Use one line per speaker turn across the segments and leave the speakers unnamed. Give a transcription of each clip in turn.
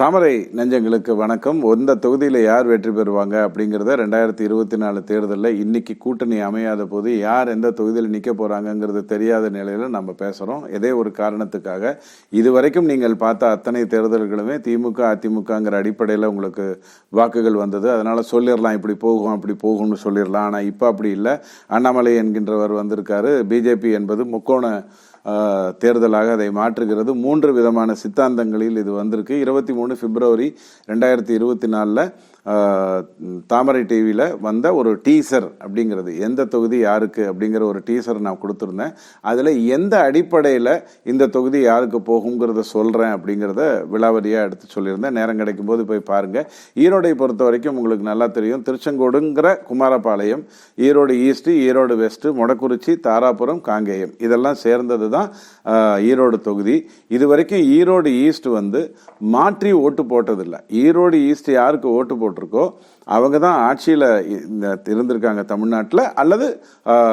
தாமரை நெஞ்சங்களுக்கு வணக்கம். எந்த தொகுதியில் யார் வெற்றி பெறுவாங்க அப்படிங்கிறத ரெண்டாயிரத்தி இருபத்தி நாலு தேர்தலில் இன்னைக்கு கூட்டணி அமையாத போது யார் எந்த தொகுதியில் நிற்க போகிறாங்கங்கிறது தெரியாத நிலையில் நம்ம பேசுகிறோம் இதே ஒரு காரணத்துக்காக இதுவரைக்கும் நீங்கள் பார்த்த அத்தனை தேர்தல்களுமே திமுக அதிமுகங்கிற அடிப்படையில் உங்களுக்கு வாக்குகள் வந்தது. அதனால் சொல்லிடலாம் இப்படி போகும் அப்படி போகும்னு சொல்லிடலாம். ஆனால் இப்போ அப்படி இல்லை. அண்ணாமலை என்கின்றவர் வந்திருக்காரு. பிஜேபி என்பது முக்கோண தேர்தலாக அதை மாற்றுகிறது. மூன்று விதமான சித்தாந்தங்களில் இது வந்திருக்கு. இருபத்தி மூணு பிப்ரவரி ரெண்டாயிரத்தி இருபத்தி நாலில் தாமரை டிவியில் வந்த ஒரு டீசர் அப்படிங்கிறது. எந்த தொகுதி யாருக்கு அப்படிங்கிற ஒரு டீசர் நான் கொடுத்துருந்தேன். அதில் எந்த அடிப்படையில் இந்த தொகுதி யாருக்கு போகுங்கிறத சொல்கிறேன் அப்படிங்கிறத விலாவரியாக எடுத்து சொல்லியிருந்தேன். நேரம் கிடைக்கும் போது போய் பாருங்கள் ஈரோடை பொறுத்த வரைக்கும் உங்களுக்கு நல்லா தெரியும். திருச்செங்கோடுங்கிற குமாரபாளையம் ஈரோடு ஈஸ்ட்டு ஈரோடு வெஸ்ட்டு மொடக்குறிச்சி தாராபுரம் காங்கேயம். இதெல்லாம் சேர்ந்தது தான் ஈரோடு தொகுதி. இது வரைக்கும் ஈரோடு ஈஸ்ட் வந்து மாற்றி ஓட்டு போட்டதில்லை. ஈரோடு ஈஸ்ட் யாருக்கு ஓட்டு போட்டிருக்கோ அவங்க தான் ஆட்சியில் இந்த இருந்திருக்காங்க தமிழ்நாட்டில் அல்லது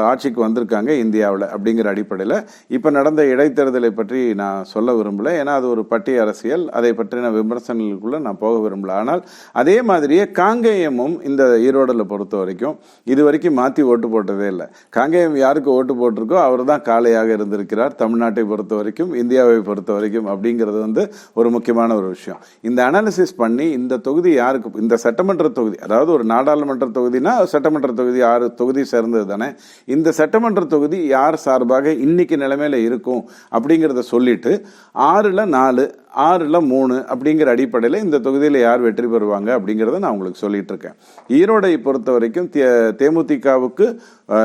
ஆட்சிக்கு வந்திருக்காங்க இந்தியாவில் அப்படிங்கிற அடிப்படையில். இப்போ நடந்த இடைத்தேர்தலை பற்றி நான் சொல்ல விரும்பலை. ஏன்னா அது ஒரு பட்டி அரசியல். அதை பற்றின விமர்சனங்களுக்குள்ள நான் போக விரும்பல. ஆனால் அதே மாதிரியே காங்கேயமும் இந்த ஈரோடில் பொறுத்த வரைக்கும் இது வரைக்கும் மாற்றி ஓட்டு போட்டதே இல்லை. காங்கேயம் யாருக்கு ஓட்டு போட்டிருக்கோ அவர் தான் காளையாக இருந்திருக்கிறார் தமிழ்நாட்டை பொறுத்த வரைக்கும் இந்தியாவை பொறுத்த வரைக்கும் அப்படிங்கிறது வந்து ஒரு முக்கியமான ஒரு விஷயம். இந்த அனாலிசிஸ் பண்ணி இந்த தொகுதி யாருக்கு இந்த சட்டமன்ற தொகுதி அதாவது ஒரு நாடாளுமன்ற தொகுதினா சட்டமன்ற தொகுதி ஆறு தொகுதி சேர்ந்தது தானே. இந்த சட்டமன்ற தொகுதி யார் சார்பாக இன்னைக்கு நிலைமையில இருக்கும் அப்படிங்கிறத சொல்லிட்டு ஆறுல நாலு ஆறுல மூணு அப்படிங்கிற அடிப்படையில் இந்த தொகுதியில் யார் வெற்றி பெறுவாங்க அப்படிங்கிறத நான் உங்களுக்கு சொல்லிட்டு இருக்கேன். ஈரோடை பொறுத்த வரைக்கும் தே- தேமுதிகவுக்கு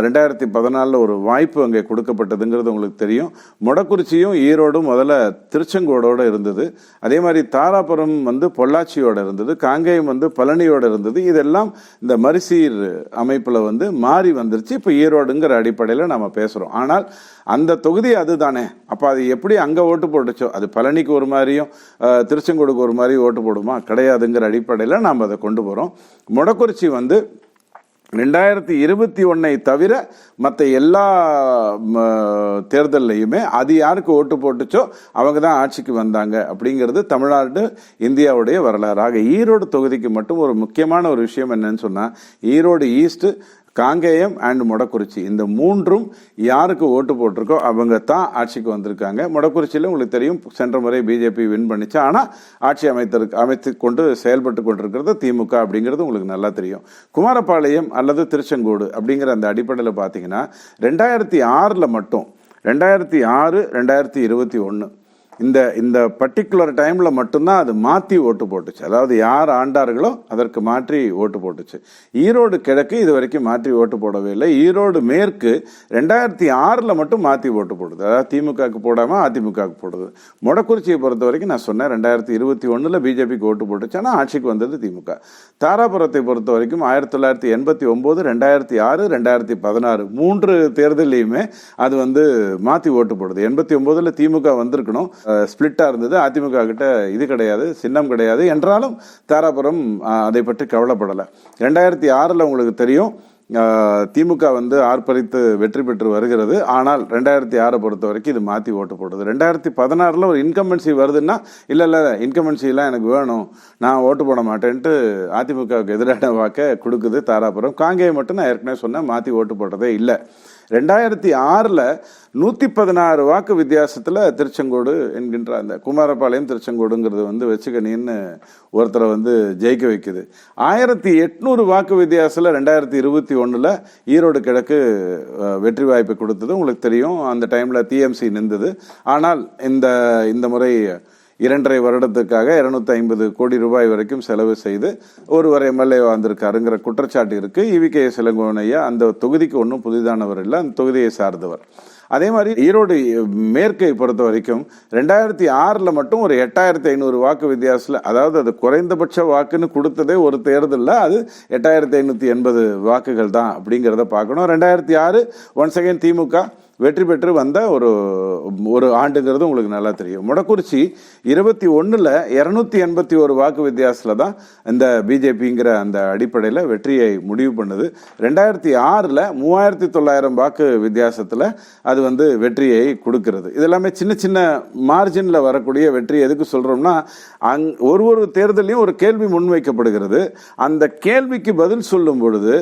ரெண்டாயிரத்தி பதினாலில் ஒரு வாய்ப்பு அங்கே கொடுக்கப்பட்டதுங்கிறது உங்களுக்கு தெரியும். மொடக்குறிச்சியும் ஈரோடும் முதல்ல திருச்செங்கோடோடு இருந்தது. அதே மாதிரி தாராபுரம் வந்து பொள்ளாச்சியோடு இருந்தது. காங்கேயம் வந்து பழனியோட இருந்தது. இதெல்லாம் இந்த மரிசீர் அமைப்பில் வந்து மாறி வந்துருச்சு. இப்போ ஈரோடுங்கிற அடிப்படையில் நம்ம பேசுகிறோம் ஆனால் அந்த தொகுதி அதுதானே. அப்போ அது எப்படி அங்கே ஓட்டு போட்டுச்சோ? அது பழனிக்கு ஒரு மாதிரியும் திருச்செங்கோடுக்கு ஒரு மாதிரி ஓட்டு போடுமா? கிடையாதுங்கிற அடிப்படையில் நாம் அதை கொண்டு போகிறோம் மொடக்குறிச்சி வந்து ரெண்டாயிரத்தி இருபத்தி ஒன்றை தவிர மற்ற எல்லா ம, தேர்தல்லையுமே அது யாருக்கு ஓட்டு போட்டுச்சோ அவங்க தான் ஆட்சிக்கு வந்தாங்க அப்படிங்கிறது தமிழ்நாடு இந்தியாவுடைய வரலாறு. ஆக ஈரோடு தொகுதிக்கு மட்டும் ஒரு முக்கியமான ஒரு விஷயம் என்னன்னு சொன்னால் ஈரோடு ஈஸ்ட்டு காங்கேயம் அண்ட் மொடக்குறிச்சி. இந்த மூன்றும் யாருக்கு ஓட்டு போட்டிருக்கோ அவங்க தான் ஆட்சிக்கு வந்திருக்காங்க. மொடக்குறிச்சியில் உங்களுக்கு தெரியும் சென்ற முறை பிஜேபி வின் பண்ணிச்சு. ஆனால் ஆட்சி அமைத்திருக்கு அமைத்து கொண்டு செயல்பட்டு கொண்டிருக்கிறது திமுக அப்படிங்கிறது உங்களுக்கு நல்லா தெரியும். குமாரபாளையம் அல்லது திருச்செங்கோடு அப்படிங்கிற அந்த அடிப்படையில் பார்த்தீங்கன்னா ரெண்டாயிரத்தி ஆறில் மட்டும் ரெண்டாயிரத்தி ஆறு ரெண்டாயிரத்தி இருபத்தி ஒன்று இந்த இந்த பர்டிகுலர் டைமில் மட்டும்தான் அது மாற்றி ஓட்டு போட்டுச்சு. அதாவது யார் ஆண்டார்களோ அதற்கு மாற்றி ஓட்டு போட்டுச்சு. ஈரோடு கிழக்கு இது வரைக்கும் மாற்றி ஓட்டு போடவே இல்லை. ஈரோடு மேற்கு ரெண்டாயிரத்தி ஆறில் மட்டும் மாற்றி ஓட்டு போடுது. அதாவது திமுகவுக்கு போடாமல் அதிமுகவுக்கு போடுது. மொடக்குறிச்சியை பொறுத்த வரைக்கும் நான் சொன்னேன் ரெண்டாயிரத்தி இருபத்தி ஒன்றில் பிஜேபிக்கு ஓட்டு போட்டுச்சு. ஆனால் ஆட்சிக்கு வந்தது திமுக. தாராபுரத்தை பொறுத்த வரைக்கும் ஆயிரத்தி தொள்ளாயிரத்தி எண்பத்தி ஒம்பது ரெண்டாயிரத்தி ஆறு ரெண்டாயிரத்தி பதினாறு மூன்று தேர்தலையுமே அது வந்து மாற்றி ஓட்டு போடுது. எண்பத்தி ஒம்போதில் திமுக வந்திருக்கணும். ஸ்பிளிட்டாக இருந்தது. அதிமுக கிட்ட இது கிடையாது சின்னம் கிடையாது என்றாலும் தாராபுரம் அதை பற்றி கவலைப்படலை. ரெண்டாயிரத்தி ஆறில் உங்களுக்கு தெரியும் திமுக வந்து ஆர்ப்பரித்து வெற்றி பெற்று வருகிறது. ஆனால் ரெண்டாயிரத்தி ஆறை பொறுத்த வரைக்கும் இது மாற்றி ஓட்டு போடுது ரெண்டாயிரத்தி பதினாறில் ஒரு இன்கம்பன்சி வருதுன்னா இல்லை இல்லை இன்கம்பன்சிலாம் எனக்கு வேணும். நான் ஓட்டு போட மாட்டேன்ட்டு அதிமுகவுக்கு எதிரான வாக்கை கொடுக்குது தாராபுரம். காங்கேயம் மட்டும் நான் ஏற்கனவே சொன்னேன் மாற்றி ஓட்டு போட்டதே இல்லை. ரெண்டாயிரத்தி ஆறில் நூற்றி பதினாறு வாக்கு வித்தியாசத்தில் திருச்செங்கோடு என்கின்ற அந்த குமாரபாளையம் திருச்செங்கோடுங்கிறது வந்து வச்சுக்கணின்னு ஒருத்தரை வந்து ஜெயிக்க வைக்குது. ஆயிரத்தி எட்நூறு வாக்கு வித்தியாசத்தில் ரெண்டாயிரத்தி இருபத்தி ஒன்றில் ஈரோடு கிழக்கு வெற்றி வாய்ப்பு கொடுத்தது. உங்களுக்கு தெரியும் அந்த டைமில் டிஎம்சி நின்றது ஆனால் இந்த இந்த முறை இரண்டரை வருடத்துக்காக இருநூத்தி ஐம்பது கோடி ரூபாய் வரைக்கும் செலவு செய்து ஒருவர் எம்எல்ஏ வந்திருக்காருங்கிற குற்றச்சாட்டு இருக்கு. இவி கே சிலங்கோனையா அந்த தொகுதிக்கு ஒன்றும் புதிதானவர் இல்லை அந்த தொகுதியை சார்ந்தவர். அதே மாதிரி ஈரோடு மேற்கை பொறுத்த வரைக்கும் ரெண்டாயிரத்தி ஆறில் மட்டும் ஒரு எட்டாயிரத்தி ஐநூறு வாக்கு வித்தியாசத்தில் அதாவது அது குறைந்தபட்ச வாக்குன்னு கொடுத்ததே ஒரு தேர்தலில் அது எட்டாயிரத்தி ஐநூற்றி எண்பது வாக்குகள் தான் அப்படிங்கிறத பார்க்கணும். ரெண்டாயிரத்தி ஆறு ஒன் செகண்ட் திமுக வெற்றி பெற்று வந்த ஒரு ஒரு ஆண்டுங்கிறது உங்களுக்கு நல்லா தெரியும். மொடக்குறிச்சி இருபத்தி ஒன்றில் இரநூத்தி எண்பத்தி ஒரு வாக்கு வித்தியாசத்தில் தான் இந்த பிஜேபிங்கிற அந்த அடிப்படையில் வெற்றியை முடிவு பண்ணுது. ரெண்டாயிரத்தி ஆறில் மூவாயிரத்தி தொள்ளாயிரம் வாக்கு வித்தியாசத்தில் அது வந்து வெற்றியை கொடுக்கிறது. இதெல்லாமே சின்ன சின்ன மார்ஜினில் வரக்கூடிய வெற்றி. எதுக்கு சொல்கிறோம்னா அங் ஒரு ஒரு தேர்தலையும் ஒரு கேள்வி முன்வைக்கப்படுகிறது. அந்த கேள்விக்கு பதில் சொல்லும் பொழுது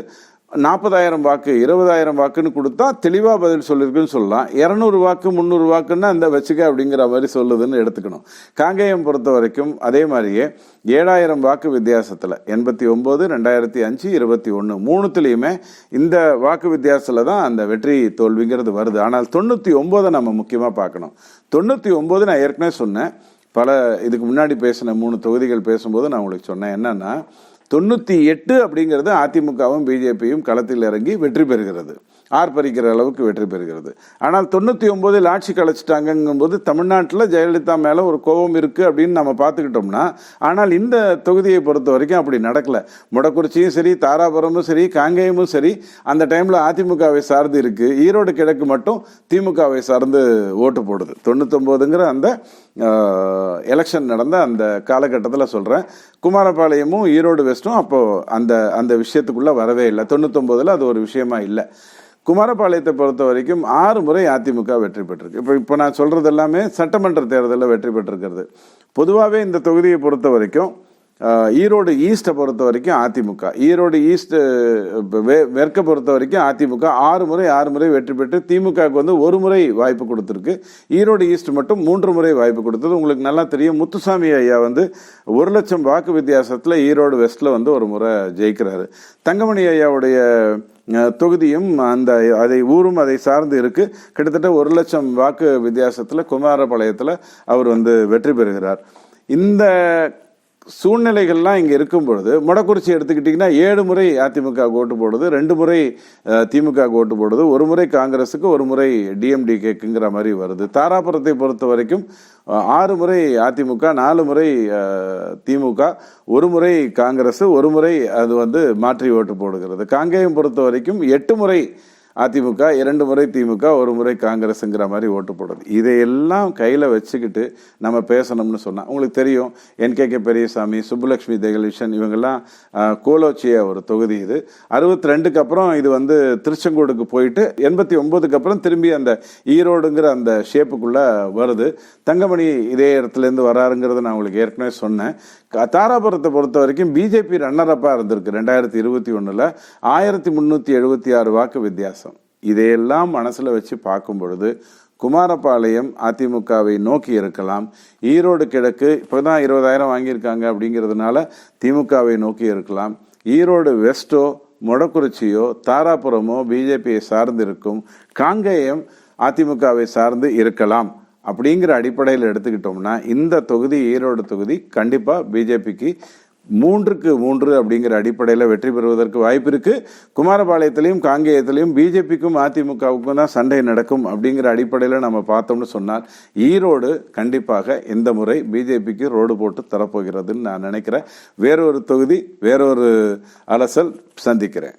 நாற்பதாயிரம் வாக்கு இருபதாயிரம் வாக்குன்னு கொடுத்தா தெளிவாக பதில் சொல்லியிருக்குன்னு சொல்லலாம். இரநூறு வாக்கு முந்நூறு வாக்குன்னா அந்த வச்சுக்க அப்படிங்கிற மாதிரி சொல்லுதுன்னு எடுத்துக்கணும். காங்கேயம் பொறுத்த வரைக்கும் அதே மாதிரியே ஏழாயிரம் வாக்கு வித்தியாசத்தில் எண்பத்தி ஒம்பது ரெண்டாயிரத்தி அஞ்சு இருபத்தி ஒன்று மூணுத்துலேயுமே இந்த வாக்கு வித்தியாசத்தில் தான் அந்த வெற்றி தோல்விங்கிறது வருது. ஆனால் தொண்ணூற்றி ஒம்போதை நம்ம முக்கியமாக பார்க்கணும். தொண்ணூற்றி ஒம்பது நான் ஏற்கனவே சொன்னேன். பல இதுக்கு முன்னாடி பேசின மூணு தொகுதிகள் பேசும்போது நான் உங்களுக்கு சொன்னேன். என்னன்னா தொண்ணூற்றி எட்டு அப்படிங்கிறது அதிமுகவும் பிஜேபியும் களத்தில் இறங்கி வெற்றி பெறுகிறது. ஆர்ப்பரிக்கிற அளவுக்கு வெற்றி பெறுகிறது. ஆனால் தொண்ணூற்றி ஒம்போதில் ஆட்சி கலைச்சிட்டாங்கும்போது தமிழ்நாட்டில் ஜெயலலிதா மேலே ஒரு கோபம் இருக்குது அப்படின்னு நம்ம பார்த்துக்கிட்டோம்னா ஆனால் இந்த தொகுதியை பொறுத்த வரைக்கும் அப்படி நடக்கல. முடக்குறிச்சியும் சரி தாராபுரமும் சரி காங்கேயமும் சரி அந்த டைமில் அதிமுகவை சார்ந்து இருக்குது ஈரோடு கிழக்கு மட்டும் திமுகவை சார்ந்து ஓட்டு போடுது. தொண்ணூத்தொம்போதுங்கிற அந்த எலெக்ஷன் நடந்த அந்த காலகட்டத்தில் சொல்கிறேன் குமாரபாளையமும் ஈரோடு வெஸ்ட்டும் அப்போது அந்த அந்த விஷயத்துக்குள்ளே வரவே இல்லை. தொண்ணூத்தொம்போதில் அது ஒரு விஷயமா இல்லை. குமாரபாளையத்தை பொறுத்த வரைக்கும் ஆறு முறை அதிமுக வெற்றி பெற்றிருக்கு. இப்போ இப்போ நான் சொல்கிறது எல்லாமே சட்டமன்ற தேர்தலில் வெற்றி பெற்றிருக்கிறது. பொதுவாகவே இந்த தொகுதியை பொறுத்த வரைக்கும் ஈரோடு ஈஸ்ட்டை பொறுத்த வரைக்கும் அதிமுக. ஈரோடு ஈஸ்ட் வெற்க பொறுத்த வரைக்கும் அதிமுக ஆறு முறை ஆறு முறை வெற்றி பெற்று திமுகவுக்கு வந்து ஒரு முறை வாய்ப்பு கொடுத்துருக்கு. ஈரோடு ஈஸ்ட் மட்டும் மூன்று முறை வாய்ப்பு கொடுத்தது. உங்களுக்கு நல்லா தெரியும். முத்துசாமி ஐயா வந்து ஒரு லட்சம் வாக்கு வித்தியாசத்தில் ஈரோடு வெஸ்ட்டில் வந்து ஒரு முறை ஜெயிக்கிறாரு. தங்கமணி ஐயாவுடைய தொகுதியும் அந்த அதை ஊரும் அதை சார்ந்து இருக்கு. கிட்டத்தட்ட ஒரு லட்சம் வாக்கு வித்தியாசத்தில் குமாரபாளையத்தில் அவர் வந்து வெற்றி பெறுகிறார். இந்த சூழ்நிலைகள்லாம் இங்கே இருக்கும் பொழுது மொடக்குறிச்சி எடுத்துக்கிட்டிங்கன்னா ஏழு முறை அதிமுக ஓட்டு போடுது ரெண்டு முறை திமுக ஓட்டு போடுது ஒரு முறை காங்கிரஸுக்கு ஒரு முறை டிஎம்டிகேக்குங்கிற மாதிரி வருது. தாராபுரத்தை பொறுத்த வரைக்கும் ஆறு முறை அதிமுக நாலு முறை திமுக ஒரு முறை காங்கிரஸ் ஒரு முறை அது வந்து மாற்றி ஓட்டு போடுகிறது. காங்கேயம் பொறுத்த வரைக்கும் எட்டு முறை அதிமுக இரண்டு முறை திமுக ஒரு முறை காங்கிரஸுங்கிற மாதிரி ஓட்டு போடுறது இதையெல்லாம் கையில் வச்சுக்கிட்டு நம்ம பேசணும்னு சொன்னால் உங்களுக்கு தெரியும் என்கேகே பெரியசாமி சுப்புலட்சுமி தெகலீஷன் இவங்கெல்லாம் ஆஹ், கோலோச்சிய ஒரு தொகுதி இது. அறுபத்தி ரெண்டுக்கு அப்புறம் இது வந்து திருச்செங்கோடுக்கு போயிட்டு எண்பத்தி ஒன்பதுக்கு அப்புறம் திரும்பி அந்த ஈரோடுங்கிற அந்த ஷேப்புக்குள்ளே வருது. தங்கமணி இதே இடத்துலேருந்து வராருங்கிறத நான் உங்களுக்கு ஏற்கனவே சொன்னேன். தாராபுரத்தை பொறுத்த வரைக்கும் பிஜேபி ரன்னரப்பாக இருந்திருக்கு. ரெண்டாயிரத்தி இருபத்தி ஒன்றில் ஆயிரத்தி முந்நூற்றி எழுபத்தி ஆறு வாக்கு வித்தியாசம். இதையெல்லாம் மனசில் வச்சு பார்க்கும் பொழுது குமாரபாளையம் அதிமுகவை நோக்கி இருக்கலாம். ஈரோடு கிழக்கு இப்போ தான் இருபதாயிரம் வாங்கியிருக்காங்க அப்படிங்கிறதுனால திமுகவை நோக்கி இருக்கலாம். ஈரோடு வெஸ்ட்டோ மொடக்குறிச்சியோ தாராபுரமோ பிஜேபியை சார்ந்து இருக்கும். காங்கேயம் அதிமுகவை சார்ந்து இருக்கலாம். அப்படிங்கிற அடிப்படையில் எடுத்துக்கிட்டோம்னா இந்த தொகுதி ஈரோடு தொகுதி கண்டிப்பாக பிஜேபிக்கு மூன்றுக்கு மூன்று அப்படிங்கிற அடிப்படையில் வெற்றி பெறுவதற்கு வாய்ப்பு இருக்கு. குமாரபாளையத்திலையும் காங்கேயத்திலையும் பிஜேபிக்கும் அதிமுகவுக்கும் தான் சண்டை நடக்கும் அப்படிங்கிற அடிப்படையில் நம்ம பார்த்தோம்னு சொன்னால் ஈரோடு கண்டிப்பாக இந்த முறை பிஜேபிக்கு ரோடு போட்டு தரப்போகிறதுன்னு நான் நினைக்கிறேன். வேறொரு தொகுதி வேறொரு அலசல் சந்திக்கிறேன்.